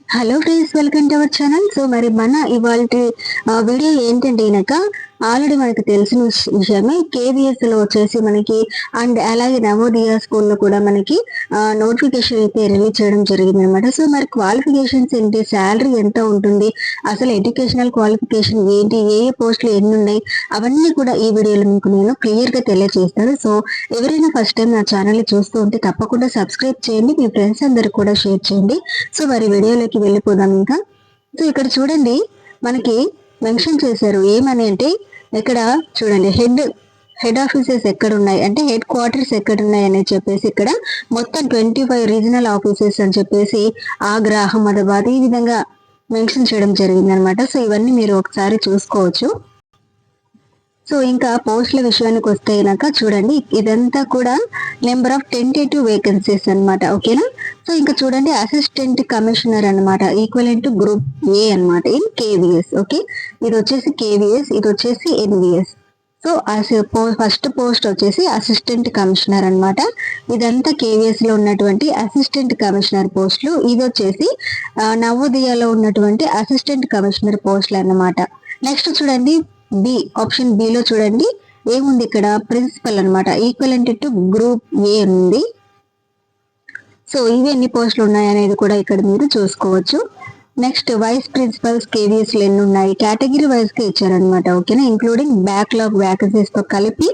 Hello friends welcome to our channel so మరి మన ఇవాళ వీడియో ఏంటంటే కనుక ఆల్రెడీ మనకు తెలిసిన విషయమే కేవీఎస్లో వచ్చేసి మనకి అండ్ అలాగే నవోదయ స్కూల్లో కూడా మనకి నోటిఫికేషన్ అయితే రిలీజ్ చేయడం జరిగింది అనమాట సో మరి క్వాలిఫికేషన్స్ ఏంటి? శాలరీ ఎంత ఉంటుంది? అసలు ఎడ్యుకేషనల్ క్వాలిఫికేషన్ ఏంటి? ఏ ఏ పోస్టులు ఎన్ని ఉన్నాయి అవన్నీ కూడా ఈ వీడియోలో మీకు నేను క్లియర్గా తెలియజేస్తాను. సో ఎవరైనా ఫస్ట్ టైం నా ఛానల్ చూస్తూ ఉంటే తప్పకుండా సబ్స్క్రైబ్ చేయండి. మీ ఫ్రెండ్స్ అందరికి కూడా షేర్ చేయండి. సో మరి వీడియోలోకి వెళ్ళిపోదాం ఇంకా. సో ఇక్కడ చూడండి మనకి మెన్షన్ చేశారు. ఏమని అంటే ఇక్కడ చూడండి హెడ్ హెడ్ ఆఫీసెస్ ఎక్కడ ఉన్నాయి అంటే హెడ్ క్వార్టర్స్ ఎక్కడ ఉన్నాయి అని చెప్పేసి ఇక్కడ మొత్తం ట్వంటీ ఫైవ్ రీజనల్ ఆఫీసెస్ అని చెప్పేసి ఆగ్రా అహ్మదాబాద్ ఈ విధంగా మెన్షన్ చేయడం జరిగింది అనమాట సో ఇవన్నీ మీరు ఒకసారి చూసుకోవచ్చు. సో ఇంకా పోస్టుల విషయానికి వస్తే కనుక చూడండి ఇదంతా కూడా నెంబర్ ఆఫ్ టెంటేటివ్ వేకెన్సీస్ అనమాట ఓకేనా? సో ఇంకా చూడండి అసిస్టెంట్ కమిషనర్ అన్నమాట ఈక్వల్ గ్రూప్ ఏ అన్నమాట ఇన్ కేవీఎస్ ఓకే? ఇది వచ్చేసి కేవీఎస్ ఇది వచ్చేసి ఎన్విఎస్ సో ఫస్ట్ పోస్ట్ వచ్చేసి అసిస్టెంట్ కమిషనర్ అనమాట ఇదంతా కేవీఎస్లో ఉన్నటువంటి అసిస్టెంట్ కమిషనర్ పోస్టులు ఇది వచ్చేసి నవోదయలో ఉన్నటువంటి అసిస్టెంట్ కమిషనర్ పోస్టులు అన్నమాట. నెక్స్ట్ చూడండి బి ఆప్షన్ బి లో చూడండి. ఏముంది ఇక్కడ ప్రిన్సిపల్ అన్నమాట. ఈక్వలెంట్ టు గ్రూప్ ఏ ఉంది. సో ఇవి ఎన్ని పోస్టులు ఉన్నాయి అనేది కూడా ఇక్కడ మీరు చూసుకోవచ్చు. నెక్స్ట్ వైస్ ప్రిన్సిపల్స్ కేవీఎస్లు ఎన్ని ఉన్నాయి? కేటగిరీ వైజ్గా ఇచ్చారనమాట ఓకేనా ఇంక్లూడింగ్ బ్యాక్లాగ్ వ్యాకెన్సీస్తో కలిపి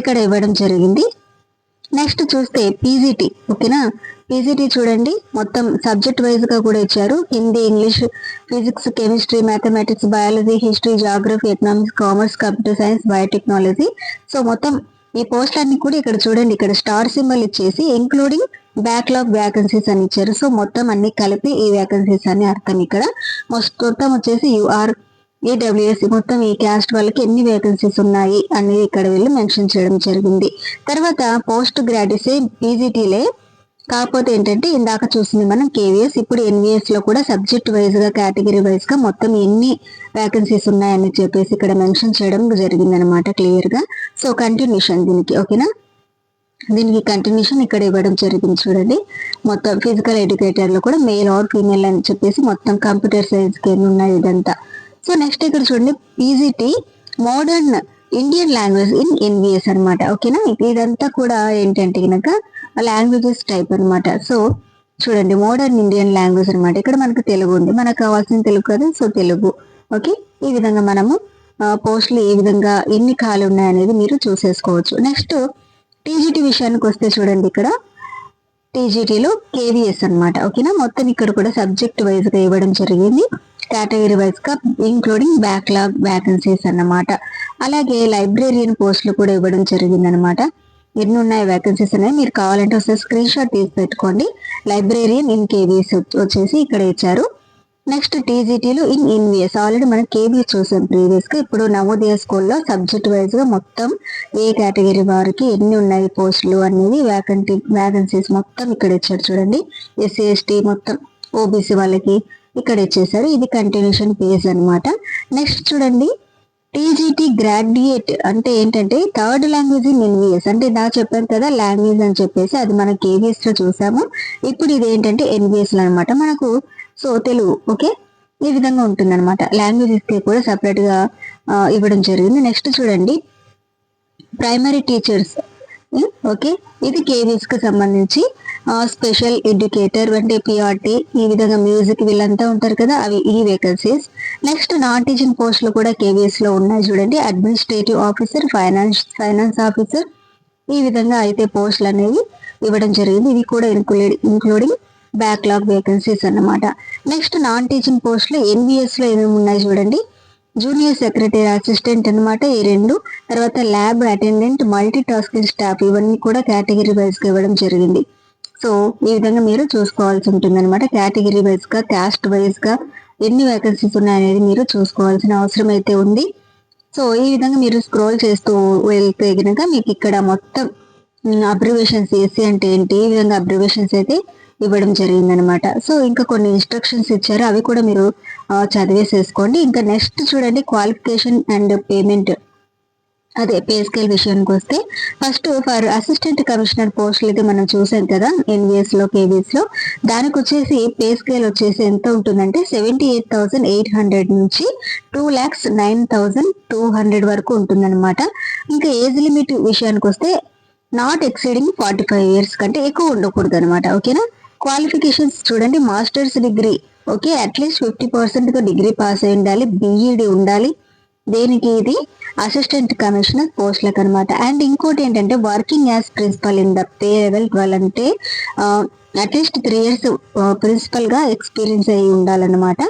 ఇక్కడ ఇవ్వడం జరిగింది. నెక్స్ట్ చూస్తే పీజీటీ ఓకేనా పీజీటీ చూడండి. మొత్తం సబ్జెక్ట్ వైజ్గా కూడా ఇచ్చారు. Hindi English physics chemistry mathematics biology history geography economics commerce computer science biotechnology so మొత్తం ఈ పోస్ట్ అన్ని కూడా ఇక్కడ చూడండి. ఇక్కడ స్టార్ సింబల్ ఇచ్చేసి ఇంక్లూడింగ్ బ్యాక్లాగ్ వ్యాకెన్సీస్ అని ఇచ్చారు. సో మొత్తం అన్ని కలిపి ఈ వ్యాకెన్సీస్ అని అర్థం ఇక్కడ. మొత్తం వచ్చేసి యూఆర్ ఈడబ్ల్యూఎస్ మొత్తం ఈ క్యాస్ట్ వాళ్ళకి ఎన్ని వేకెన్సీస్ ఉన్నాయి అనేది ఇక్కడ వెళ్ళి మెన్షన్ చేయడం జరిగింది. తర్వాత పోస్ట్ గ్రాడ్యుసే పీజీటీలే కాకపోతే ఏంటంటే ఇందాక చూసింది మనం కేవీఎస్ ఇప్పుడు ఎన్విఎస్లో కూడా సబ్జెక్ట్ వైజ్గా కేటగిరీ వైజ్గా మొత్తం ఎన్ని వేకెన్సీస్ ఉన్నాయని చెప్పేసి ఇక్కడ మెన్షన్ చేయడం జరిగింది అనమాట క్లియర్గా. సో కంటిన్యూషన్ దీనికి ఓకేనా దీనికి కంటిన్యూషన్ ఇక్కడ ఇవ్వడం జరిగింది చూడండి. మొత్తం ఫిజికల్ ఎడ్యుకేటర్లో కూడా మేల్ ఆర్ ఫీమేల్ అని చెప్పేసి మొత్తం కంప్యూటర్ సైన్స్కి ఎన్ని ఉన్నాయి ఇదంతా. సో నెక్స్ట్ ఇక్కడ చూడండి PGT modern Indian language in NVS అనమాట ఓకేనా ఇదంతా కూడా ఏంటంటే కనుక లాంగ్వేజెస్ టైప్ అన్నమాట. సో చూడండి మోడర్న్ ఇండియన్ లాంగ్వేజ్ అనమాట ఇక్కడ మనకు తెలుగు ఉంది. మనకు కావాల్సిన తెలుగు కదా? సో తెలుగు. ఓకే ఈ విధంగా మనము పోస్టులు ఏ విధంగా ఎన్ని ఖాళీ ఉన్నాయనేది మీరు చూసేసుకోవచ్చు. నెక్స్ట్ టీజీటీ విషయానికి వస్తే చూడండి ఇక్కడ. టీజీటీలో కేవీఎస్ అన్నమాట. ఓకేనా మొత్తం ఇక్కడ కూడా సబ్జెక్ట్ వైజ్గా ఇవ్వడం జరిగింది. కేటగిరీ వైజ్గా ఇంక్లూడింగ్ బ్యాక్లాగ్ వ్యాకెన్సీస్ అన్నమాట. అలాగే లైబ్రేరియన్ పోస్టులు కూడా ఇవ్వడం జరిగింది అనమాట ఎన్ని ఉన్నాయి వేకెన్సీస్ ఉన్నాయి మీరు కావాలంటే ఒకసారి స్క్రీన్ షాట్ తీసి పెట్టుకోండి. లైబ్రేరియన్ ఇన్ కేబీఎస్ వచ్చేసి ఇక్కడ ఇచ్చారు. నెక్స్ట్ టీజీటీలు ఇన్ ఇన్విఎస్ ఆల్రెడీ మనం కేబీఎస్ చూసాం ప్రీవియస్గా. ఇప్పుడు నవోదయ స్కూల్లో సబ్జెక్ట్ వైజ్గా మొత్తం ఏ కేటగిరీ వారికి ఎన్ని ఉన్నాయి పోస్టులు అనేది వ్యాకంటీ వ్యాకెన్సీస్ మొత్తం ఇక్కడ ఇచ్చారు చూడండి. ఎస్సీ ఎస్టీ మొత్తం ఓబీసీ వాళ్ళకి ఇక్కడ ఇచ్చేసారు ఇది కంటిన్యూషన్ పేజ్ అనమాట నెక్స్ట్ చూడండి. టీజీటీ గ్రాడ్యుయేట్ అంటే ఏంటంటే థర్డ్ లాంగ్వేజ్ ఇన్ ఎన్విఎస్ అంటే నా చెప్పాను కదా లాంగ్వేజ్ అని చెప్పేసి అది మనం కేవీఎస్లో చూసాము. ఇప్పుడు ఇది ఏంటంటే ఎన్విఎస్లో అనమాట మనకు సో తెలుగు ఓకే ఈ విధంగా ఉంటుంది అనమాట లాంగ్వేజెస్కి కూడా సపరేట్గా ఇవ్వడం జరిగింది. నెక్స్ట్ చూడండి. ప్రైమరీ టీచర్స్ ఓకే ఇది కేవీఎస్కి సంబంధించి. స్పెషల్ ఎడ్యుకేటర్ అంటే పిఆర్టీ ఈ విధంగా మ్యూజిక్ వీళ్ళంతా ఉంటారు కదా అవి ఈ వేకెన్సీస్ నెక్స్ట్ నాన్ టీచింగ్ పోస్టులు కూడా కేవీఎస్లో ఉన్నాయి చూడండి. Administrative officer finance finance officer ఈ విధంగా అయితే పోస్టులు అనేవి ఇవ్వడం జరిగింది. ఇవి కూడా ఇంక్లూడ్ ఇంక్లూడింగ్ బ్యాక్లాగ్ వేకెన్సీస్ అన్నమాట. నెక్స్ట్ నాన్ టీచింగ్ పోస్టులు ఎన్విఎస్లో ఏమేమి ఉన్నాయి చూడండి. జూనియర్ సెక్రటరీ అసిస్టెంట్ అన్నమాట ఈ రెండు. తర్వాత lab attendant multi tasking staff ఇవన్నీ కూడా కేటగిరీ వైజ్గా ఇవ్వడం జరిగింది. సో ఈ విధంగా మీరు చూసుకోవాల్సి ఉంటుంది అనమాట కేటగిరీ వైజ్గా క్యాస్ట్ వైజ్గా ఎన్ని వేకెన్సీస్ ఉన్నాయనేది మీరు చూసుకోవాల్సిన అవసరం అయితే ఉంది. సో ఈ విధంగా మీరు స్క్రోల్ చేస్తూ వెళ్తే కనుక మీకు ఇక్కడ మొత్తం అబ్రివేషన్స్ ఏసీ అంటే ఏంటి? ఈ విధంగా అబ్రివేషన్స్ అయితే ఇవ్వడం జరిగిందనమాట సో ఇంకా కొన్ని ఇన్స్ట్రక్షన్స్ ఇచ్చారు. అవి కూడా మీరు చదివేసేసుకోండి. ఇంకా నెక్స్ట్ చూడండి క్వాలిఫికేషన్ అండ్ పేమెంట్ అదే పే స్కేల్ విషయానికి వస్తే ఫస్ట్ ఫర్ అసిస్టెంట్ కమిషనర్ పోస్టులు అయితే మనం చూసాం కదా ఎన్విఎస్లో కేవీఎస్లో దానికి వచ్చేసి పే స్కేల్ వచ్చేసి ఎంత ఉంటుందంటే seventy eight thousand eight hundred నుంచి two lakhs nine thousand two hundred వరకు ఉంటుందన్నమాట. ఇంకా ఏజ్ లిమిట్ విషయానికి వస్తే not exceeding forty five years కంటే ఎక్కువ ఉండకూడదు అనమాట ఓకేనా? క్వాలిఫికేషన్స్ చూడండి masters degree okay? At least fifty percent degree pass అయి ఉండాలి బీఈడి ఉండాలి. దేనికి ఇది? అసిస్టెంట్ కమిషనర్ పోస్ట్లకు అనమాట అండ్ ఇంకోటి ఏంటంటే working as principal in the pay level twelve అంటే అట్లీస్ట్ త్రీ ఇయర్స్ ప్రిన్సిపల్గా ఎక్స్పీరియన్స్ అయ్యి ఉండాలన్నమాట.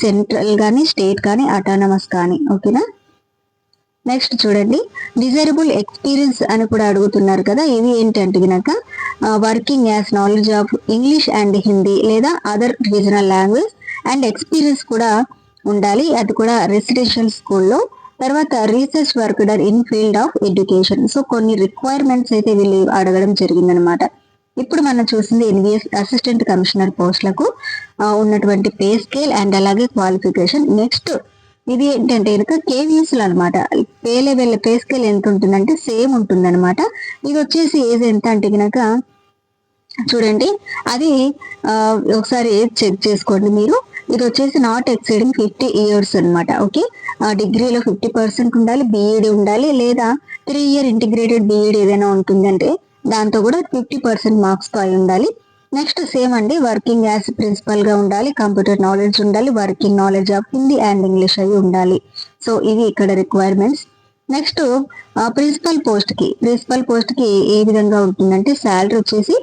సెంట్రల్ కానీ స్టేట్ కానీ అటానమస్ కానీ ఓకేనా? నెక్స్ట్ చూడండి. డిజైరబుల్ ఎక్స్పీరియన్స్ అని కూడా అడుగుతున్నారు కదా ఇవి ఏంటంటే కనుక working as knowledge of English and Hindi లేదా other regional language and experience కూడా ఉండాలి. అది కూడా రెసిడెన్షియల్ స్కూల్లో తర్వాత research work under in field of education so కొన్ని రిక్వైర్మెంట్స్ అయితే వీళ్ళు అడగడం జరిగిందనమాట ఇప్పుడు మనం చూసింది ఎన్విఎస్ అసిస్టెంట్ కమిషనర్ పోస్టులకు ఉన్నటువంటి పే స్కేల్ అండ్ అలాగే క్వాలిఫికేషన్ నెక్స్ట్ ఇది ఏంటంటే కనుక కేవీఎస్లు అనమాట పే లెవెల్ పే స్కేల్ ఎంత ఉంటుందంటే సేమ్ ఉంటుందన్నమాట. ఇది వచ్చేసి ఏజ్ ఎంత అంటే కనుక చూడండి. అది ఒకసారి చెక్ చేసుకోండి మీరు. ఇది వచ్చేసి నాట్ ఎక్సైడింగ్ ఫిఫ్టీ ఇయర్స్ అనమాట ఓకే డిగ్రీలో ఫిఫ్టీ పర్సెంట్ ఉండాలి బీఈడి ఉండాలి లేదా త్రీ ఇయర్ ఇంటిగ్రేటెడ్ బీఈడి ఏదైనా ఉంటుందంటే దాంతో కూడా ఫిఫ్టీ పర్సెంట్ మార్క్స్ అయి ఉండాలి. నెక్స్ట్ సేమ్ అండి వర్కింగ్ యాజ్ ప్రిన్సిపల్గా ఉండాలి కంప్యూటర్ నాలెడ్జ్ ఉండాలి working knowledge of Hindi and English అవి ఉండాలి. సో ఇవి ఇక్కడ రిక్వైర్మెంట్స్ నెక్స్ట్ ప్రిన్సిపల్ పోస్ట్కి ప్రిన్సిపల్ పోస్ట్కి ఏ విధంగా ఉంటుందంటే శాలరీ వచ్చేసి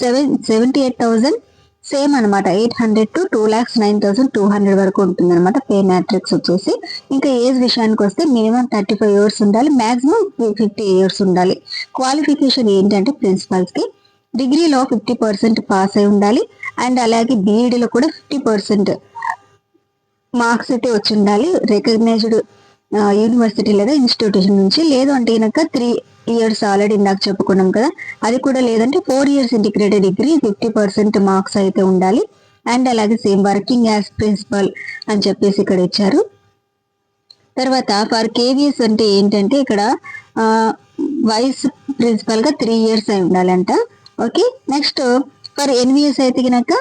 seven seventy eight thousand same అనమాట eight hundred to two lakhs nine thousand two hundred వరకు ఉంటుంది అనమాట పే మ్యాట్రిక్స్ వచ్చేసి. ఇంకా ఏజ్ విషయానికి వస్తే మినిమం థర్టీ ఫైవ్ ఇయర్స్ ఉండాలి మాక్సిమం ఫిఫ్టీ ఇయర్స్ ఉండాలి. క్వాలిఫికేషన్ ఏంటంటే ప్రిన్సిపల్స్కి. డిగ్రీలో ఫిఫ్టీ పర్సెంట్ పాస్ అయి ఉండాలి. అండ్ అలాగే బీఈడీలో కూడా ఫిఫ్టీ పర్సెంట్ మార్క్స్ అయితే వచ్చి ఉండాలి. రికగ్నైజ్డ్ యూనివర్సిటీ లేదా ఇన్స్టిట్యూషన్ నుంచి. లేదు అంటే కనుక త్రీ ఇయర్స్ ఆల్రెడీ ఇందాక చెప్పుకున్నాం కదా అది కూడా లేదంటే four years integrated degree fifty percent marks అయితే ఉండాలి. అండ్ అలాగే సేమ్ వర్కింగ్ యాజ్ ప్రిన్సిపల్ అని చెప్పేసి ఇక్కడ ఇచ్చారు. తర్వాత ఫర్ కేవీఎస్ అంటే ఏంటంటే ఇక్కడ వైస్ ప్రిన్సిపల్గా త్రీ ఇయర్స్ అయి ఉండాలంట. ఓకే నెక్స్ట్ ఫర్ ఎన్విఎస్ అయితే కనుక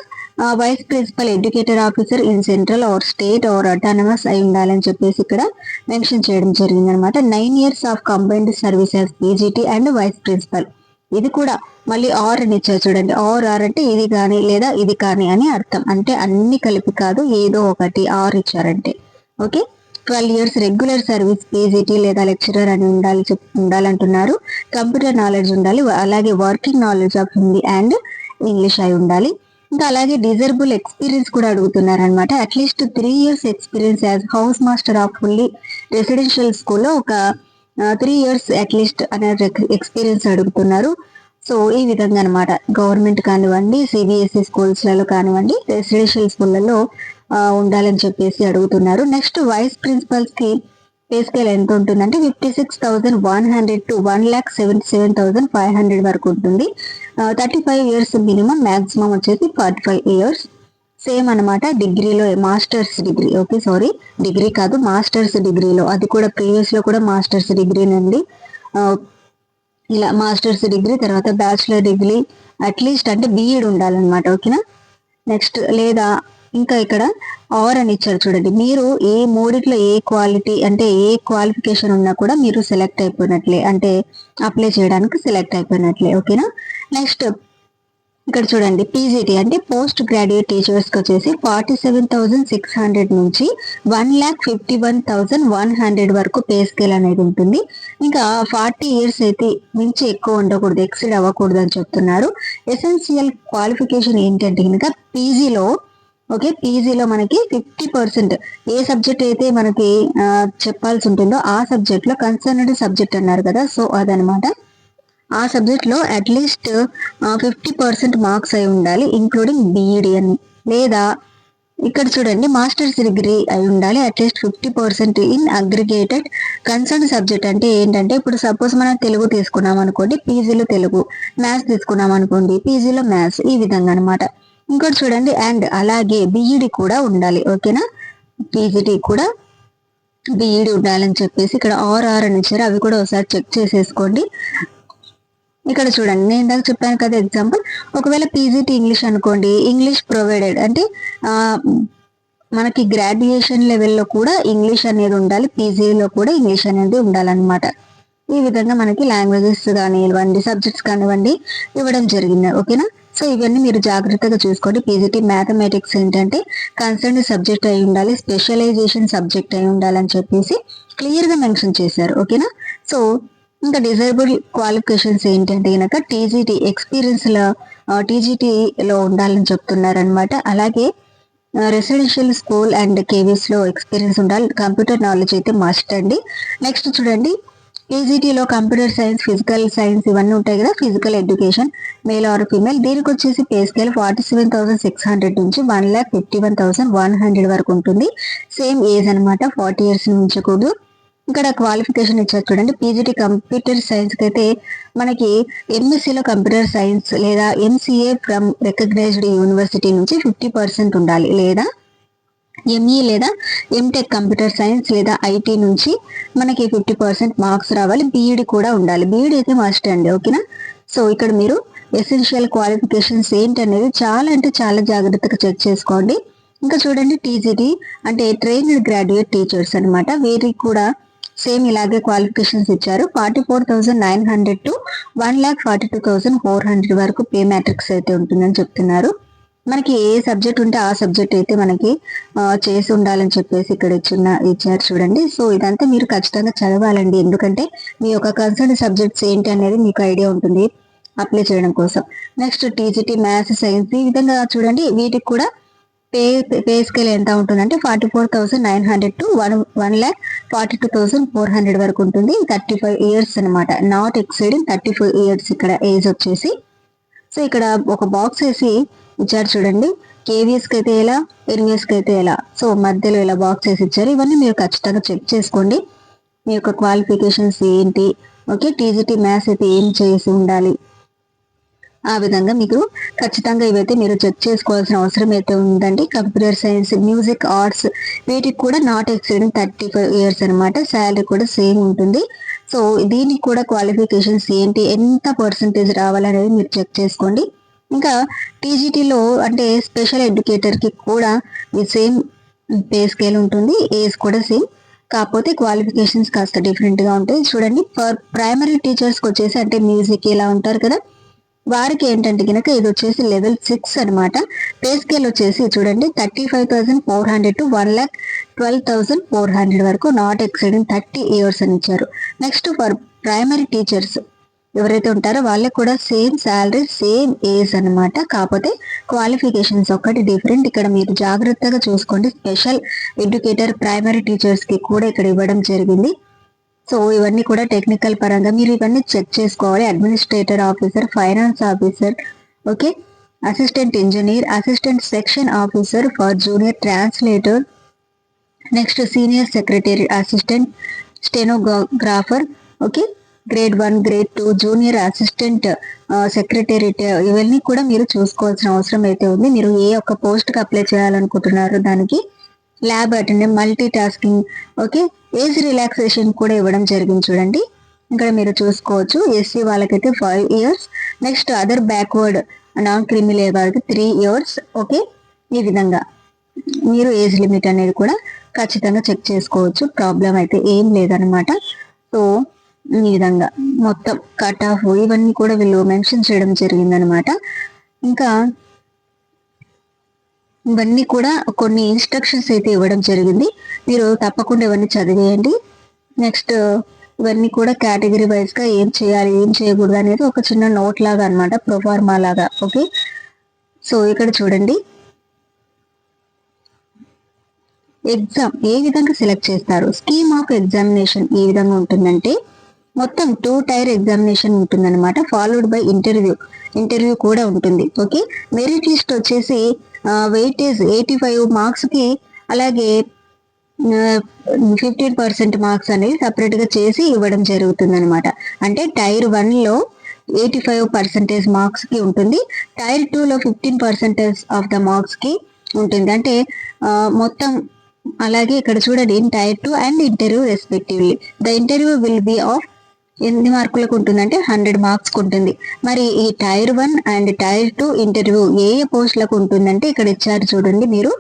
vice principal educator officer in central or state or autonomous అయి ఉండాలని చెప్పేసి ఇక్కడ మెన్షన్ చేయడం జరిగింది అనమాట nine years of combined services PGT and vice principal ఇది కూడా మళ్ళీ ఆర్ అని ఇచ్చారు చూడండి. ఆర్ ఆర్ అంటే ఇది కానీ లేదా ఇది కానీ అని అర్థం. అంటే అన్ని కలిపి కాదు ఏదో ఒకటి ఆర్ ఇచ్చారంటే. Okay? Twelve years regular service PGT లేదా లెక్చరర్ అని ఉండాలి ఉండాలంటున్నారు. కంప్యూటర్ నాలెడ్జ్ ఉండాలి. అలాగే working knowledge of Hindi and English అయి ఉండాలి. ఇంకా అలాగే డిజర్బుల్ ఎక్స్పీరియన్స్ కూడా అడుగుతున్నారు అనమాట at least three years experience as house master of fully residential స్కూల్లో ఒక త్రీ ఇయర్స్ అట్లీస్ట్ అనే ఎక్స్పీరియన్స్ అడుగుతున్నారు. సో ఈ విధంగా అనమాట గవర్నమెంట్ కానివ్వండి సిబిఎస్ఈ స్కూల్స్లలో కానివ్వండి రెసిడెన్షియల్ స్కూళ్ళలో ఉండాలని చెప్పేసి అడుగుతున్నారు. నెక్స్ట్ వైస్ ప్రిన్సిపల్స్కి పే స్కేల్ ఎంత ఉంటుందంటే fifty six thousand one hundred to one lakh seventy seven thousand five hundred వరకు ఉంటుంది. Thirty five years minimum maximum వచ్చేసి ఫార్టీ ఫైవ్ ఇయర్స్ సేమ్ అనమాట డిగ్రీలో masters degree okay sorry degree కాదు masters డిగ్రీలో. అది కూడా ప్రీవియస్లో కూడా మాస్టర్స్ డిగ్రీ నుండి ఇలా మాస్టర్స్ డిగ్రీ తర్వాత బ్యాచులర్ డిగ్రీ అట్లీస్ట్ అంటే బీఈడ్ ఉండాలన్నమాట ఓకేనా? నెక్స్ట్ లేదా ఇంకా ఇక్కడ ఆర్ అని ఇచ్చారు చూడండి. మీరు ఏ మూడిట్లో ఏ క్వాలిటీ అంటే ఏ క్వాలిఫికేషన్ ఉన్నా కూడా మీరు సెలెక్ట్ అయిపోయినట్లే. అంటే అప్లై చేయడానికి సెలెక్ట్ అయిపోయినట్లే. ఓకేనా నెక్స్ట్ ఇక్కడ చూడండి. పీజీటీ అంటే పోస్ట్ గ్రాడ్యుయేట్ టీచర్స్కి వచ్చేసి forty seven thousand six hundred నుంచి one lakh fifty one thousand one hundred వరకు పే స్కేల్ అనేది ఉంటుంది. ఇంకా ఫార్టీ ఇయర్స్ అయితే మించి ఎక్కువ ఉండకూడదు ఎక్సిడ్ అవ్వకూడదు అని చెప్తున్నారు. ఎసెన్షియల్ క్వాలిఫికేషన్ ఏంటంటే కనుక పీజీలో ఓకే పీజీలో మనకి ఫిఫ్టీ పర్సెంట్ ఏ సబ్జెక్ట్ అయితే మనకి చెప్పాల్సి ఉంటుందో ఆ సబ్జెక్ట్లో కన్సర్న్డ్ సబ్జెక్ట్ అన్నారు కదా సో అదనమాట ఆ సబ్జెక్ట్లో అట్లీస్ట్ ఫిఫ్టీ పర్సెంట్ మార్క్స్ అయి ఉండాలి ఇంక్లూడింగ్ బీఈడి అని. లేదా ఇక్కడ చూడండి మాస్టర్స్ డిగ్రీ అయి ఉండాలి at least fifty percent in aggregated concern subject అంటే ఏంటంటే ఇప్పుడు సపోజ్ మనం తెలుగు తీసుకున్నాం అనుకోండి పీజీలో తెలుగు మ్యాథ్స్ తీసుకున్నాం అనుకోండి పీజీలో మ్యాథ్స్ ఈ విధంగా అనమాట ఇంకోటి చూడండి. అండ్ అలాగే బిఈడి కూడా ఉండాలి. ఓకేనా? పీజీటీ కూడా బిఈడి ఉండాలని చెప్పేసి ఇక్కడ ఆర్ ఆర్ అని ఇచ్చారు. అవి కూడా ఒకసారి చెక్ చేసేసుకోండి. ఇక్కడ చూడండి. నేను ఇందాక చెప్పాను కదా ఎగ్జాంపుల్. ఒకవేళ పీజీటీ ఇంగ్లీష్ అనుకోండి. English provided. అంటే మనకి గ్రాడ్యుయేషన్ లెవెల్లో కూడా ఇంగ్లీష్ అనేది ఉండాలి. పీజీలో కూడా ఇంగ్లీష్ అనేది ఉండాలన్నమాట. ఈ విధంగా మనకి లాంగ్వేజెస్ కానివ్వండి సబ్జెక్ట్స్ కానివ్వండి ఇవ్వడం జరిగింది. ఓకేనా? సో ఇవన్నీ మీరు జాగ్రత్తగా చూసుకోండి. పీజీటీ మ్యాథమెటిక్స్ ఏంటంటే కన్సర్న్ సబ్జెక్ట్ అయి ఉండాలి స్పెషలైజేషన్ సబ్జెక్ట్ అయి ఉండాలని చెప్పేసి క్లియర్గా మెన్షన్ చేశారు. ఓకేనా సో ఇంకా డిజైబుల్ క్వాలిఫికేషన్స్ ఏంటంటే కనుక టీజీటీ ఎక్స్పీరియన్స్లో టీజీటీలో ఉండాలని చెప్తున్నారు అనమాట అలాగే రెసిడెన్షియల్ స్కూల్ అండ్ కేవీస్లో ఎక్స్పీరియన్స్ ఉండాలి. కంప్యూటర్ నాలెడ్జ్ అయితే మస్ట్ అండి. నెక్స్ట్ చూడండి. పీజీటీలో కంప్యూటర్ సైన్స్ ఫిజికల్ సైన్స్ ఇవన్నీ ఉంటాయి కదా physical education male or female దీనికి వచ్చేసి pay scale forty seven thousand six hundred నుంచి one lakh fifty one thousand one hundred వరకు ఉంటుంది. సేమ్ ఏజ్ అనమాట ఫార్టీ ఇయర్స్ మించకూడదు ఇక్కడ క్వాలిఫికేషన్ ఇచ్చారు చూడండి. పీజీటీ కంప్యూటర్ సైన్స్కి అయితే మనకి ఎంఎస్సీలో కంప్యూటర్ సైన్స్ లేదా ఎంసీఏ ఫ్రమ్ రికగ్నైజ్డ్ యూనివర్సిటీ నుంచి ఫిఫ్టీ పర్సెంట్ ఉండాలి లేదా ఎంఈ లేదా ఎంటెక్ కంప్యూటర్ సైన్స్ లేదా ఐటీ నుంచి మనకి ఫిఫ్టీ పర్సెంట్ మార్క్స్ రావాలి. బీఈడి కూడా ఉండాలి. బీఈడి అయితే మస్ట్ అండి ఓకేనా? సో ఇక్కడ మీరు ఎసెన్షియల్ క్వాలిఫికేషన్స్ ఏంటనేది చాలా అంటే చాలా జాగ్రత్తగా చెక్ చేసుకోండి. ఇంకా చూడండి టీజీటీ అంటే ట్రైన్డ్ గ్రాడ్యుయేట్ టీచర్స్ అన్నమాట. వీరికి కూడా సేమ్ ఇలాగే క్వాలిఫికేషన్స్ ఇచ్చారు. Forty four thousand nine hundred to one lakh forty two thousand four hundred వరకు పే మ్యాట్రిక్స్ అయితే ఉంటుందని చెప్తున్నారు. మనకి ఏ సబ్జెక్ట్ ఉంటే ఆ సబ్జెక్ట్ అయితే మనకి చేసి ఉండాలని చెప్పేసి ఇక్కడ ఇచ్చిన ఇచ్చారు చూడండి. సో ఇదంతా మీరు ఖచ్చితంగా చదవాలండి. ఎందుకంటే మీ యొక్క కన్సర్న్ సబ్జెక్ట్స్ ఏంటి అనేది మీకు ఐడియా ఉంటుంది అప్లై చేయడం కోసం. నెక్స్ట్ టీజీటీ మ్యాథ్స్ సైన్స్ ఈ విధంగా చూడండి. వీటికి కూడా పే పే స్కేల్ ఎంత ఉంటుందంటే forty four thousand nine hundred to one one lakh forty two thousand four hundred వరకు ఉంటుంది. థర్టీ ఫైవ్ ఇయర్స్ అనమాట not exceeding thirty five years ఇక్కడ ఏజ్ వచ్చేసి. సో ఇక్కడ ఒక బాక్స్ వేసి ఇచ్చారు చూడండి. కేవీఎస్కి అయితే ఎలా ఎన్విఎస్కి అయితే ఎలా. సో మధ్యలో ఇలా బాక్స్ చేసి ఇచ్చారు. ఇవన్నీ మీరు ఖచ్చితంగా చెక్ చేసుకోండి. మీ యొక్క క్వాలిఫికేషన్స్ ఏంటి? ఓకే టీజీటీ మ్యాథ్స్ అయితే ఏం చేసి ఉండాలి? ఆ విధంగా మీకు ఖచ్చితంగా ఇవైతే మీరు చెక్ చేసుకోవాల్సిన అవసరం అయితే ఉందండి. కంప్యూటర్ సైన్స్ మ్యూజిక్ ఆర్ట్స్ వీటికి కూడా not exceeding thirty five years అనమాట శాలరీ కూడా సేమ్ ఉంటుంది. సో దీనికి కూడా క్వాలిఫికేషన్స్ ఏంటి? ఎంత పర్సంటేజ్ రావాలనేది మీరు చెక్ చేసుకోండి. ఇంకా టీజీటీలో అంటే స్పెషల్ ఎడ్యుకేటర్కి కూడా ఈ సేమ్ పే స్కేల్ ఉంటుంది ఏజ్ కూడా సేమ్. కాకపోతే క్వాలిఫికేషన్స్ కాస్త డిఫరెంట్గా ఉంటాయి. చూడండి ఫర్ ప్రైమరీ టీచర్స్కి వచ్చేసి అంటే మ్యూజిక్ ఇలా ఉంటారు కదా వారికి ఏంటంటే కనుక ఇది వచ్చేసి లెవెల్ సిక్స్ అన్నమాట. పే స్కేల్ వచ్చేసి చూడండి thirty five thousand four hundred to one lakh twelve thousand four hundred వరకు నాట్ ఎక్సైడింగ్ థర్టీ ఇయర్స్ అని ఇచ్చారు. నెక్స్ట్ ఫర్ ప్రైమరీ టీచర్స్ ఎవరైతే ఉంటారో వాళ్ళకి కూడా సేమ్ శాలరీ సేమ్ ఏజ్ అన్నమాట. కాకపోతే క్వాలిఫికేషన్స్ ఒక్కటి డిఫరెంట్. ఇక్కడ మీరు జాగ్రత్తగా చూసుకోండి. స్పెషల్ ఎడ్యుకేటర్ ప్రైమరీ టీచర్స్కి కూడా ఇక్కడ ఇవ్వడం జరిగింది. సో ఇవన్నీ కూడా టెక్నికల్ పరంగా మీరు ఇవన్నీ చెక్ చేసుకోవాలి. Administrator officer finance officer okay? Assistant engineer assistant section officer for junior translator. Next senior secretary assistant stenographer okay? Grade one grade two junior assistant secretariat ఇవన్నీ కూడా మీరు చూసుకోవాల్సిన అవసరం అయితే ఉంది. మీరు ఏ ఒక్క పోస్ట్కి అప్లై చేయాలనుకుంటున్నారో దానికి lab attendant multi tasking okay age relaxation కూడా ఇవ్వడం జరిగింది చూడండి. ఇక్కడ మీరు చూసుకోవచ్చు. ఎస్సీ వాళ్ళకైతే five years next other backward non creamy layer వాళ్ళకి త్రీ ఇయర్స్ ఓకే ఈ విధంగా. మీరు ఏజ్ లిమిట్ అనేది కూడా ఖచ్చితంగా చెక్ చేసుకోవచ్చు. ప్రాబ్లం అయితే ఏం లేదనమాట సో ఈ విధంగా మొత్తం కట్ ఆఫ్ ఇవన్నీ కూడా వీళ్ళు మెన్షన్ చేయడం జరిగిందనమాట ఇంకా ఇవన్నీ కూడా కొన్ని ఇన్స్ట్రక్షన్స్ అయితే ఇవ్వడం జరిగింది. మీరు తప్పకుండా ఇవన్నీ చదివేయండి. నెక్స్ట్ ఇవన్నీ కూడా కేటగిరీ వైజ్గా ఏం చేయాలి ఏం చేయకూడదు అనేది ఒక చిన్న నోట్ లాగా అనమాట ప్రొఫార్మా లాగా ఓకే సో ఇక్కడ చూడండి. ఎగ్జామ్ ఏ విధంగా సెలెక్ట్ చేస్తారు? స్కీమ్ ఆఫ్ ఎగ్జామినేషన్ ఏ విధంగా ఉంటుందంటే మొత్తం టూ టైర్ ఎగ్జామినేషన్ ఉంటుందన్నమాట ఫాలోడ్ బై ఇంటర్వ్యూ ఇంటర్వ్యూ కూడా ఉంటుంది ఓకే మెరిట్ లిస్ట్ వచ్చేసి వెయిటేజ్ ఎయిటీ ఫైవ్ మార్క్స్కి అలాగే ఫిఫ్టీన్ పర్సెంట్ మార్క్స్ అనేది సపరేట్గా చేసి ఇవ్వడం జరుగుతుంది అనమాట అంటే టైర్ వన్లో ఎయిటీ ఫైవ్ పర్సెంటేజ్ మార్క్స్కి ఉంటుంది టైర్ టూ లో ఫిఫ్టీన్ పర్సెంటేజ్ ఆఫ్ ద మార్క్స్కి ఉంటుంది. అంటే మొత్తం అలాగే ఇక్కడ చూడండి in tier two and interview respectively the interview will be of ఎన్ని మార్కులకు ఉంటుందంటే హండ్రెడ్ మార్క్స్ ఉంటుంది. మరి ఈ tier one and tier two interview ఏ ఏ పోస్టులకు ఉంటుందంటే ఇక్కడ ఇచ్చారు చూడండి మీరు.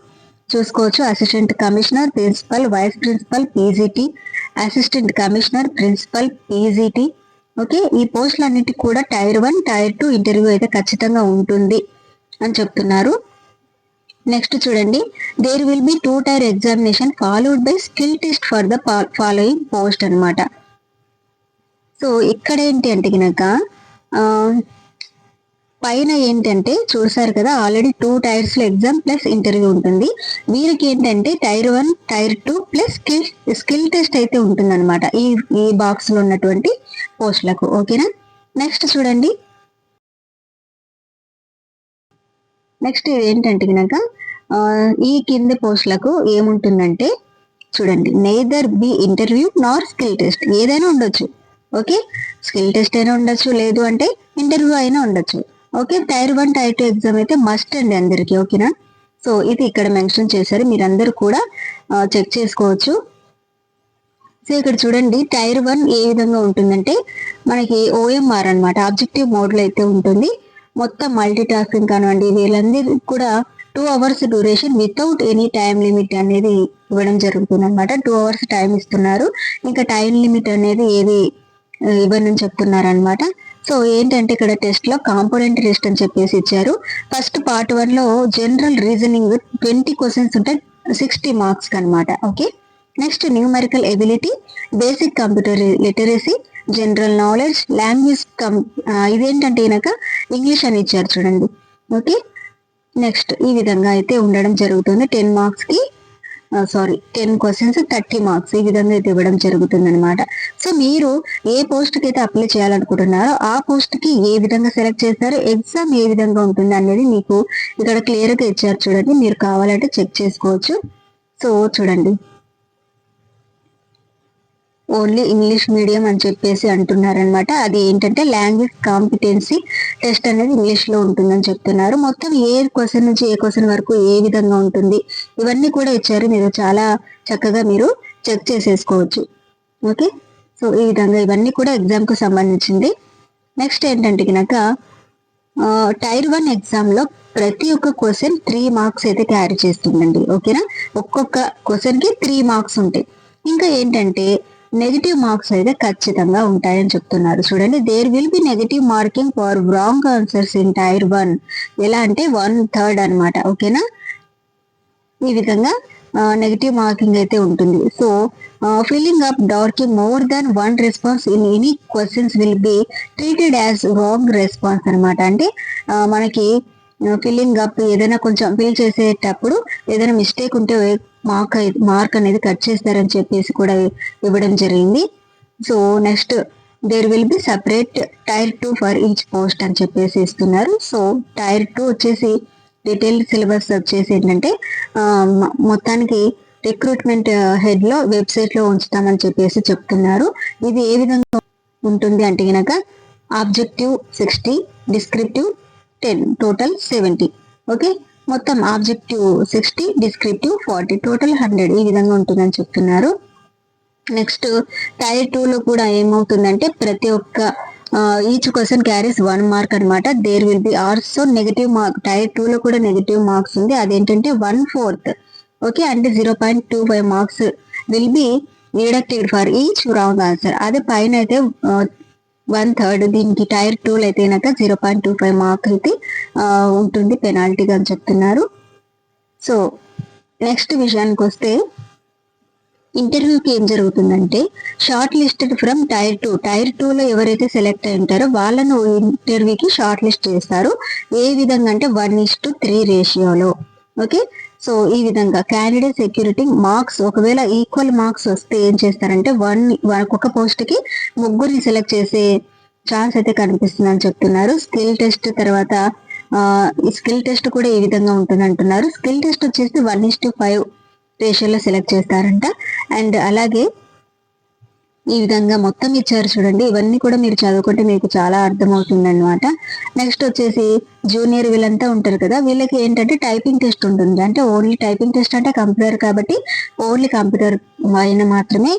చూసుకోవచ్చు. Assistant commissioner principal vice principal PGT assistant commissioner principal PGT. Okay? ఈ పోస్టులన్నిటికీ కూడా tier one tier two interview అయితే ఖచ్చితంగా ఉంటుంది అని చెప్తున్నారు. నెక్స్ట్ చూడండి. There will be two tier examination followed by skill test for the following post అనమాట సో ఇక్కడ ఏంటి అంటే కనుక పైన ఏంటంటే చూసారు కదా ఆల్రెడీ టూ టైర్స్లో ఎగ్జామ్ ప్లస్ ఇంటర్వ్యూ ఉంటుంది. వీరికి ఏంటంటే tier one tier two plus skill skill test అయితే ఉంటుంది అనమాట ఈ ఈ బాక్స్లో ఉన్నటువంటి పోస్టులకు ఓకేనా నెక్స్ట్ చూడండి. నెక్స్ట్ ఏంటంటే కనుక ఈ కింద పోస్టులకు ఏముంటుందంటే చూడండి neither be interview nor skill test ఏదైనా ఉండొచ్చు. ఓకే? స్కిల్ టెస్ట్ అయినా ఉండొచ్చు లేదు అంటే ఇంటర్వ్యూ అయినా ఉండొచ్చు. Okay? Tier one tier two exam అయితే మస్ట్ అండి అందరికీ ఓకేనా? సో ఇది ఇక్కడ మెన్షన్ చేశారు మీరందరూ కూడా చెక్ చేసుకోవచ్చు. సో ఇక్కడ చూడండి టైర్ వన్ ఏ విధంగా ఉంటుందంటే మనకి ఓఎంఆర్ అనమాట ఆబ్జెక్టివ్ మోడ్లో అయితే ఉంటుంది. మొత్తం మల్టీ టాస్కింగ్ కానివ్వండి వీళ్ళందరూ కూడా two hours duration without any time limit అనేది ఇవ్వడం జరుగుతుంది అనమాట టూ అవర్స్ టైం ఇస్తున్నారు. ఇంకా టైం లిమిట్ అనేది ఏది ఇవన్నీ చెప్తున్నారు అనమాట సో ఏంటంటే ఇక్కడ టెస్ట్లో కాంపోనెంట్ టెస్ట్ అని చెప్పేసి ఇచ్చారు. ఫస్ట్ పార్ట్ వన్లో జనరల్ రీజనింగ్ ట్వంటీ క్వశ్చన్స్ ఉంటాయి సిక్స్టీ మార్క్స్ అనమాట okay? Next numerical ability basic computer literacy general knowledge language cum ఇదేంటంటే కనుక ఇంగ్లీష్ అని ఇచ్చారు చూడండి. ఓకే? నెక్స్ట్ ఈ విధంగా అయితే ఉండడం జరుగుతుంది టెన్ మార్క్స్కి. Sorry ten questions thirty marks ఈ విధంగా అయితే ఇవ్వడం జరుగుతుంది అనమాట సో మీరు ఏ పోస్ట్కి అయితే అప్లై చేయాలనుకుంటున్నారో ఆ పోస్ట్కి ఏ విధంగా సెలెక్ట్ చేస్తారు ఎగ్జామ్ ఏ విధంగా ఉంటుంది అనేది మీకు ఇక్కడ క్లియర్గా ఇచ్చారు చూడండి. మీరు కావాలంటే చెక్ చేసుకోవచ్చు. సో చూడండి. ఓన్లీ ఇంగ్లీష్ మీడియం అని చెప్పేసి అంటున్నారనమాట అది ఏంటంటే లాంగ్వేజ్ కాంపిటెన్సీ టెస్ట్ అనేది ఇంగ్లీష్లో ఉంటుందని చెప్తున్నారు. మొత్తం ఏ క్వశ్చన్ నుంచి ఏ క్వశ్చన్ వరకు ఏ విధంగా ఉంటుంది ఇవన్నీ కూడా ఇచ్చారు. మీరు చాలా చక్కగా మీరు చెక్ చేసేసుకోవచ్చు. ఓకే? సో ఈ విధంగా ఇవన్నీ కూడా ఎగ్జామ్కు సంబంధించింది. నెక్స్ట్ ఏంటంటే కనుక టైర్ వన్ ఎగ్జామ్లో ప్రతి ఒక్క క్వశ్చన్ త్రీ మార్క్స్ అయితే క్యారీ చేస్తుందండి. ఓకేనా? ఒక్కొక్క క్వశ్చన్కి త్రీ మార్క్స్ ఉంటాయి. ఇంకా ఏంటంటే నెగిటివ్ మార్క్స్ అయితే ఖచ్చితంగా ఉంటాయని చెప్తున్నారు. చూడండి there will be negative marking for wrong answers in tier one ఎలా అంటే వన్ థర్డ్ అనమాట ఓకేనా ఈ విధంగా నెగిటివ్ మార్కింగ్ అయితే ఉంటుంది. So filling up darkening more than one response in any questions will be treated as wrong response అనమాట అంటే మనకి ఫిల్లింగ్ అప్ ఏదైనా కొంచెం ఫిల్ చేసేటప్పుడు ఏదైనా మిస్టేక్ ఉంటే మార్క్ మార్క్ అనేది కట్ చేస్తారని చెప్పేసి కూడా ఇవ్వడం జరిగింది. So next there will be separate tier two for each post అని చెప్పేసి ఇస్తున్నారు. సో టైర్ టూ వచ్చేసి డీటెయిల్డ్ సిలబస్ వచ్చేసి ఏంటంటే మొత్తానికి రిక్రూట్మెంట్ హెడ్లో వెబ్సైట్లో ఉంచుతామని చెప్పేసి చెప్తున్నారు. ఇది ఏ విధంగా ఉంటుంది అంటే కనుక objective sixty descriptive ten total seventy okay మొత్తం objective sixty descriptive forty total hundred ఈ విధంగా ఉంటుందని చెప్తున్నారు. నెక్స్ట్ టైర్ టూలో కూడా ఏమవుతుందంటే ప్రతి ఒక్క each question carries one mark అనమాట there will be also negative mark tier టూలో కూడా నెగిటివ్ మార్క్స్ ఉంది. అదేంటంటే వన్ ఫోర్త్ ఓకే అంటే zero point two five marks will be deducted for each wrong answer అదే పైన అయితే వన్ థర్డ్ దీనికి టైర్ టూలు అయితే zero point two five mark అయితే ఉంటుంది పెనాల్టీగా అని చెప్తున్నారు. సో నెక్స్ట్ విషయానికి వస్తే ఇంటర్వ్యూకి ఏం జరుగుతుందంటే short listed from tier two tier టూలో ఎవరైతే సెలెక్ట్ అయి ఉంటారో వాళ్ళను ఇంటర్వ్యూకి షార్ట్ లిస్ట్ చేస్తారు. ఏ విధంగా అంటే వన్ ఇస్ టు త్రీ రేషియోలో ఓకే సో ఈ విధంగా క్యాండిడేట్ సెక్యూరిటీ మార్క్స్ ఒకవేళ ఈక్వల్ మార్క్స్ వస్తే ఏం చేస్తారంటే వన్ ఒక పోస్ట్కి ముగ్గురిని సెలెక్ట్ చేసే ఛాన్స్ అయితే కనిపిస్తుందని చెప్తున్నారు. స్కిల్ టెస్ట్ తర్వాత స్కిల్ టెస్ట్ కూడా ఈ విధంగా ఉంటుంది అంటున్నారు. స్కిల్ టెస్ట్ వచ్చేసి వన్ ఇస్ టు ఫైవ్ రేషియోలో సెలెక్ట్ చేస్తారంట. అండ్ అలాగే ఈ విధంగా మొత్తం ఇచ్చారు చూడండి. ఇవన్నీ కూడా మీరు చదువుకుంటే మీకు చాలా అర్థమవుతుంది అనమాట నెక్స్ట్ వచ్చేసి జూనియర్ వీళ్ళంతా ఉంటారు కదా వీళ్ళకి ఏంటంటే టైపింగ్ టెస్ట్ ఉంటుంది. అంటే ఓన్లీ టైపింగ్ టెస్ట్ అంటే కంప్యూటర్ కాబట్టి ఓన్లీ కంప్యూటర్ పైన మాత్రమే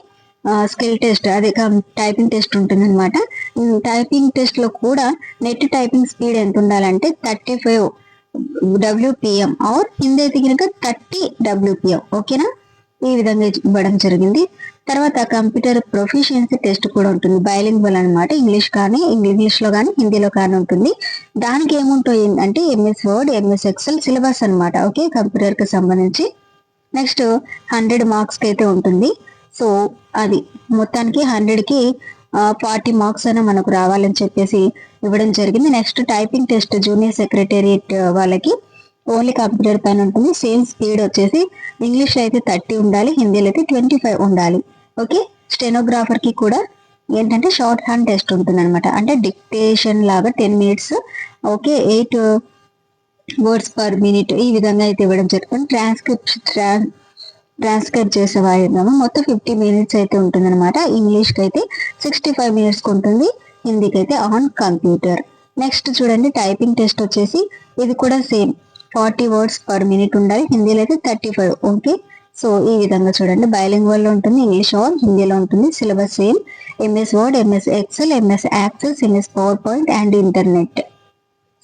స్కిల్ టెస్ట్ అదే టైపింగ్ టెస్ట్ ఉంటుంది అనమాట టైపింగ్ టెస్ట్లో కూడా నెట్ టైపింగ్ స్పీడ్ ఎంత ఉండాలంటే thirty five WPM or Hindi అయితే కనుక థర్టీ డబ్ల్యూపిఎం ఓకేనా? ఈ విధంగా ఇవ్వడం జరిగింది. తర్వాత కంప్యూటర్ ప్రొఫిషియన్సీ టెస్ట్ కూడా ఉంటుంది. బైలింగ్వల్ అనమాట ఇంగ్లీష్ కానీ ఇంగ్లీష్లో కానీ హిందీలో కానీ ఉంటుంది. దానికి ఏముంటుంది అంటే MS Word MS Excel syllabus అనమాట ఓకే కంప్యూటర్కి సంబంధించి. నెక్స్ట్ హండ్రెడ్ మార్క్స్కి అయితే ఉంటుంది. సో అది మొత్తానికి హండ్రెడ్కి ఫార్టీ మార్క్స్ అయినా మనకు రావాలని చెప్పేసి ఇవ్వడం జరిగింది. Next typing test junior secretariat వాళ్ళకి ఓన్లీ కంప్యూటర్ పైన ఉంటుంది. సేమ్ స్పీడ్ వచ్చేసి ఇంగ్లీష్ అయితే థర్టీ ఉండాలి హిందీలో అయితే ట్వంటీ ఫైవ్ ఉండాలి. ఓకే? స్టెనోగ్రాఫర్కి కూడా ఏంటంటే షార్ట్ హ్యాండ్ టెస్ట్ ఉంటుంది అనమాట అంటే డిక్టేషన్ లాగా ten minutes okay? Eight words per minute ఈ విధంగా అయితే ఇవ్వడం జరుగుతుంది. ట్రాన్స్క్రిప్ట్ ట్రాన్స్క్రైబ్ చేసే వాయిద్దాము మొత్తం ఫిఫ్టీ మినిట్స్ అయితే ఉంటుంది అనమాట ఇంగ్లీష్కి అయితే సిక్స్టీ ఫైవ్ మినిట్స్కి ఉంటుంది. హిందీకి అయితే ఆన్ కంప్యూటర్ నెక్స్ట్ చూడండి టైపింగ్ టెస్ట్ వచ్చేసి ఇది కూడా same forty words per minute ఉండాలి. హిందీలో అయితే థర్టీ ఫైవ్ ఓకే సో ఈ విధంగా చూడండి. బైలింగ్లో ఉంటుంది ఇంగ్లీష్ ఆన్ హిందీలో ఉంటుంది. Syllabus same MS Word MS Excel MS Access MS PowerPoint and internet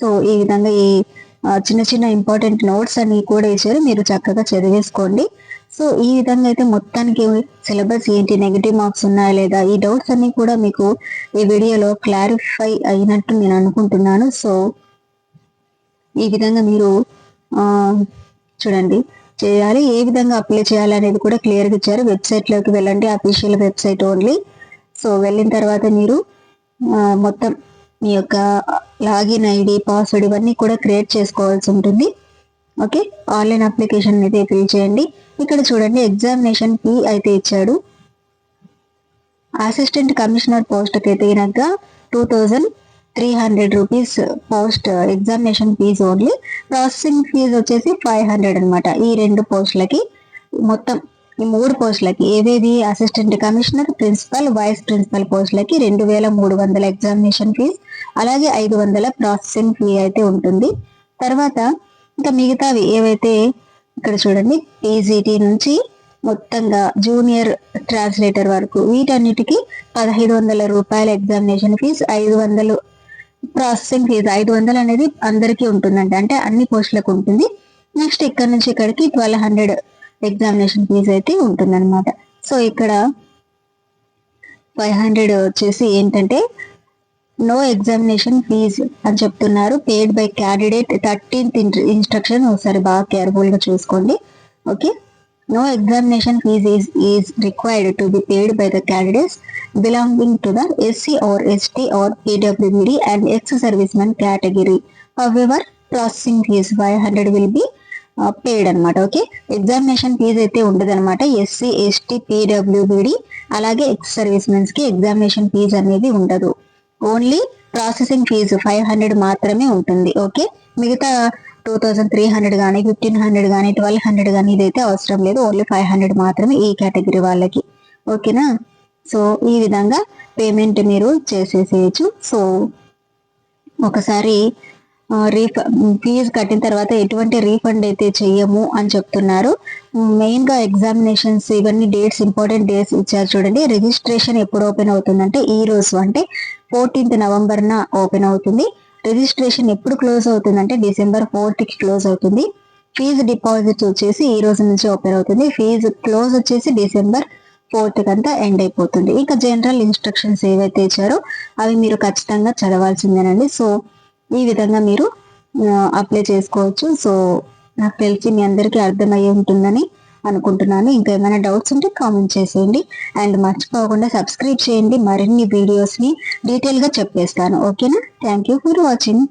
so ఈ విధంగా ఈ చిన్న చిన్న ఇంపార్టెంట్ నోట్స్ అన్ని కూడా ఇచ్చారు మీరు చక్కగా చదివేసుకోండి. సో ఈ విధంగా అయితే మొత్తానికి సిలబస్ ఏంటి నెగిటివ్ మార్క్స్ ఉన్నాయా లేదా ఈ డౌట్స్ అన్ని కూడా మీకు ఈ వీడియోలో క్లారిఫై అయినట్టు నేను అనుకుంటున్నాను. సో ఈ విధంగా మీరు చూడండి చేయాలి ఏ విధంగా అప్లై చేయాలి అనేది కూడా క్లియర్గా ఇచ్చారు. వెబ్సైట్లోకి వెళ్ళండి అఫీషియల్ వెబ్సైట్ ఓన్లీ సో వెళ్ళిన తర్వాత మీరు మొత్తం మీ యొక్క లాగిన్ ఐడి పాస్వర్డ్ ఇవన్నీ కూడా క్రియేట్ చేసుకోవాల్సి ఉంటుంది. ఓకే ఆన్లైన్ అప్లికేషన్ అయితే ఫిల్ చేయండి. ఇక్కడ చూడండి ఎగ్జామినేషన్ ఫీ అయితే ఇచ్చాడు. అసిస్టెంట్ కమిషనర్ పోస్ట్కి అయితే two thousand three hundred rupees post examination fee only processing fee వచ్చేసి ఫైవ్ హండ్రెడ్ అనమాట ఈ రెండు పోస్టులకి మొత్తం ఈ మూడు పోస్టులకి ఏవేవి? Assistant commissioner principal vice principal పోస్టులకి రెండు వేల మూడు వందల ఎగ్జామినేషన్ ఫీజు అలాగే ఐదు వందల ప్రాసెసింగ్ ఫీ అయితే ఉంటుంది. తర్వాత ఇంకా మిగతావి ఏవైతే ఇక్కడ చూడండి పీజీటీ నుంచి మొత్తంగా జూనియర్ ట్రాన్స్లేటర్ వరకు వీటన్నిటికీ పదహైదు వందల రూపాయల ఎగ్జామినేషన్ ఫీజు ఐదు వందలు ప్రాసెసింగ్ ఫీజు ఐదు వందలు అనేది అందరికీ ఉంటుందండి. అంటే అన్ని పోస్టులకు ఉంటుంది. నెక్స్ట్ ఇక్కడ నుంచి ఇక్కడికి ట్వెల్వ్ హండ్రెడ్ ఎగ్జామినేషన్ ఫీజు అయితే ఉంటుందన్నమాట. సో ఇక్కడ ఫైవ్ హండ్రెడ్ వచ్చేసి ఏంటంటే నో ఎగ్జామినేషన్ ఫీజ్ అని చెప్తున్నారు. Paid by candidate thirteenth instruction ఒకసారి బాగా కేర్ఫుల్గా చూసుకోండి. Okay no examination fee is is required to be paid by the candidates belonging to the SC or ST or PWBD and ex service men category however processing fee five hundred will be paid అనమాట okay examination fee అయితే ఉండదు అనమాట SC ST PWBD అలాగే ex service మెన్స్కి examination fee అనేది ఉండదు. Only processing fee five hundred మాత్రమే ఉంటుంది ఓకే? మిగతా టూ థౌసండ్ త్రీ హండ్రెడ్ కానీ ఫిఫ్టీన్ హండ్రెడ్ కానీ ట్వెల్వ్ హండ్రెడ్ కానీ ఇదైతే అవసరం లేదు ఓన్లీ ఫైవ్ హండ్రెడ్ మాత్రమే ఈ కేటగిరీ వాళ్ళకి ఓకేనా? సో ఈ విధంగా పేమెంట్ మీరు చేసేసేయచ్చు. సో ఒకసారి రీఫ ఫీజు కట్టిన తర్వాత ఎటువంటి రీఫండ్ అయితే చెయ్యము అని చెప్తున్నారు. మెయిన్గా ఎగ్జామినేషన్స్ ఇవన్నీ డేట్స్ ఇంపార్టెంట్ డేట్స్ ఇచ్చారు చూడండి. రిజిస్ట్రేషన్ ఎప్పుడు ఓపెన్ అవుతుందంటే ఈ రోజు అంటే ఫోర్టీన్త్ నవంబర్ న ఓపెన్ అవుతుంది. రిజిస్ట్రేషన్ ఎప్పుడు క్లోజ్ అవుతుందంటే డిసెంబర్ ఫోర్త్కి క్లోజ్ అవుతుంది. ఫీజు డిపాజిట్ వచ్చేసి ఈ రోజు నుంచి ఓపెన్ అవుతుంది. ఫీజు క్లోజ్ వచ్చేసి డిసెంబర్ ఫోర్త్ కంతా ఎండ్ అయిపోతుంది. ఇంకా జనరల్ ఇన్స్ట్రక్షన్స్ ఏవైతే ఇచ్చారో అవి మీరు ఖచ్చితంగా చదవాల్సిందేనండి. సో ఈ విధంగా మీరు అప్లై చేసుకోవచ్చు. సో నాకు తెలిసి మీ అందరికీ అర్థమయ్యి ఉంటుందని అనుకుంటున్నాను. ఇంకా ఏమైనా డౌట్స్ ఉంటే కామెంట్ చేసేయండి. అండ్ మర్చిపోకుండా సబ్స్క్రైబ్ చేయండి. మరిన్ని వీడియోస్ని డీటెయిల్గా చెప్పేస్తాను. ఓకేనా థ్యాంక్ యూ ఫర్ వాచింగ్